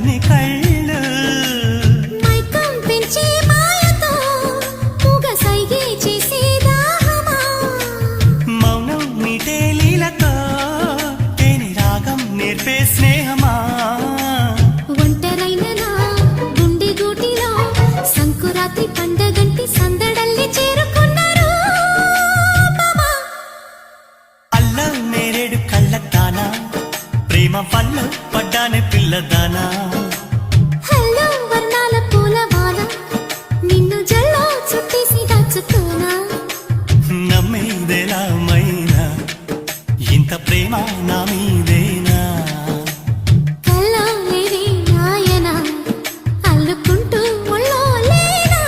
కని కళ్ళు. మైకం పెంచే మాయతో పొగ సైగే చేసే దాహమా? మౌనం మీటే లీలతో తేని రాగం నేర్పే స్నేహమా? ఒంటరైన నా గుండె గూటిలో సంకురాత్రి పండగంటి సందడల్లి చేరుకున్నారు అల్లం ప్రేమ పల్ల పడ్డానే పిల్లదానా నమ్మేదేలా మైనా? ఇంత ప్రేమ నా మీద